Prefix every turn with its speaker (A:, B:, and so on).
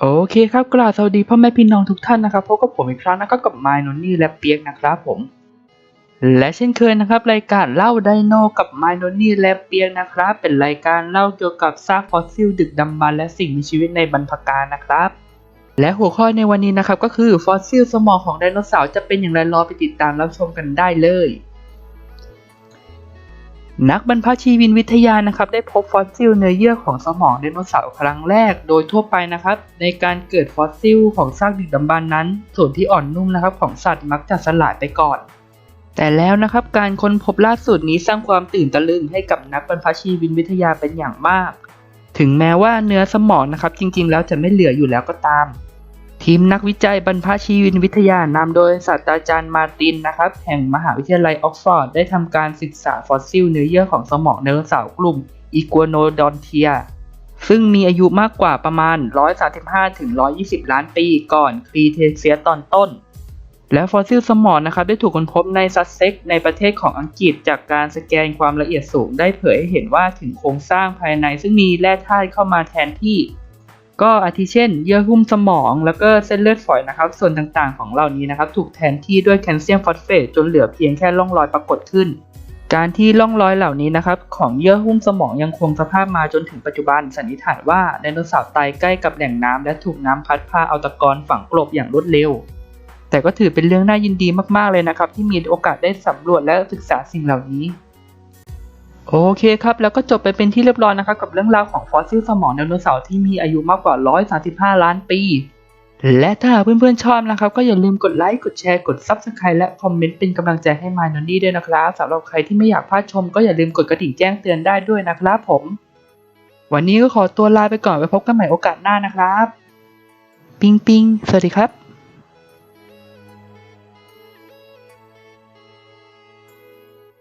A: โอเคครับกราบสวัสดีพ่อแม่พี่น้องทุกท่านนะครับพบกับผมอีกครั้งนะครับกับไมโนนี่และเปียกนะครับผม และเช่นเคยนะครับ รายการเล่าไดโนกับไมโนนี่และเปียกนะครับ เป็นรายการเล่าเกี่ยวกับซากฟอสซิลดึกดำบรรพ์และสิ่งมีชีวิตในบรรพกาลนะครับ และหัวข้อในวันนี้นะครับก็คือฟอสซิลสมองของไดโนเสาร์จะเป็นอย่างไรรอไปติดตามรับชมกันได้เลย นักบรรพชีวินวิทยานะครับได้พบฟอสซิลเนื้อเยื่อของสมองไดโนเสาร์ครั้งแรกโดยทั่วไปนะครับ ในการเกิดฟอสซิลของซากดึกดำบรรพ์นั้น ส่วนที่อ่อนนุ่มนะครับของสัตว์มักจะสลายไปก่อน แต่แล้วนะครับการค้นพบล่าสุดนี้สร้างความตื่นตะลึงให้กับนักบรรพชีวินวิทยาเป็นอย่างมาก ถึงแม้ว่าเนื้อสมองนะครับจริงๆ แล้วจะไม่เหลืออยู่แล้วก็ตาม ทีมนักวิจัยบรรพชีวินวิทยานำโดยศาสตราจารย์มาตินนะครับ แห่งมหาวิทยาลัยออกฟอร์ด ได้ทำการศึกษาฟอสซิลเนื้อเยื่อของสมองไดโนเสาร์กลุ่มอีกัวโนดอนเทีย ซึ่งมีอายุมากกว่าประมาณ 135ถึง120 ล้านปีก่อนครีเทเซียสตอนต้น และฟอสซิลสมองนะครับได้ถูกค้นพบในซัสเซ็กในประเทศของอังกฤษจากการสแกนความละเอียดสูง ได้เผยให้เห็นว่าถึงโครงสร้างภายในซึ่งมีแร่ธาตุเข้ามาแทนที่ ก็อาทิเช่น เยื่อหุ้มสมอง แล้วก็เส้นเลือดฝอยนะครับ ส่วนต่างๆ ของเหล่านี้นะครับ ถูกแทนที่ด้วยแคลเซียมฟอสเฟตจนเหลือเพียงแค่ร่องรอยปรากฏขึ้น การที่ร่องรอยเหล่านี้นะครับ ของเยื่อหุ้มสมองยังคงสภาพมาจนถึงปัจจุบันสันนิษฐานว่าไดโนเสาร์ตายใกล้กับแหล่งน้ำและถูกน้ำพัดพาเอาตะกอนฝังกลบอย่างรวดเร็ว แต่ก็ถือเป็นเรื่องน่ายินดีมากๆเลยนะครับ ที่มีโอกาสได้สำรวจและศึกษาสิ่งเหล่านี้ โอเคครับ แล้วก็จบไปเป็นที่เรียบร้อยนะครับกับเรื่องราวของฟอสซิลสมองไดโนเสาร์ที่มีอายุมากกว่า 135 ล้านปี และถ้าเพื่อนๆชอบนะครับ ก็อย่าลืมกดไลค์ กดแชร์ กด Subscribe และคอมเมนต์เป็นกำลังใจให้มายนนี่ด้วยนะครับสำหรับใครที่ไม่อยากพลาดชม ก็อย่าลืมกดกระดิ่งแจ้งเตือนได้ด้วยนะครับผม วันนี้ก็ขอตัวลาไปก่อนไว้พบกันใหม่โอกาสหน้านะครับ ปิงปิงสวัสดีครับ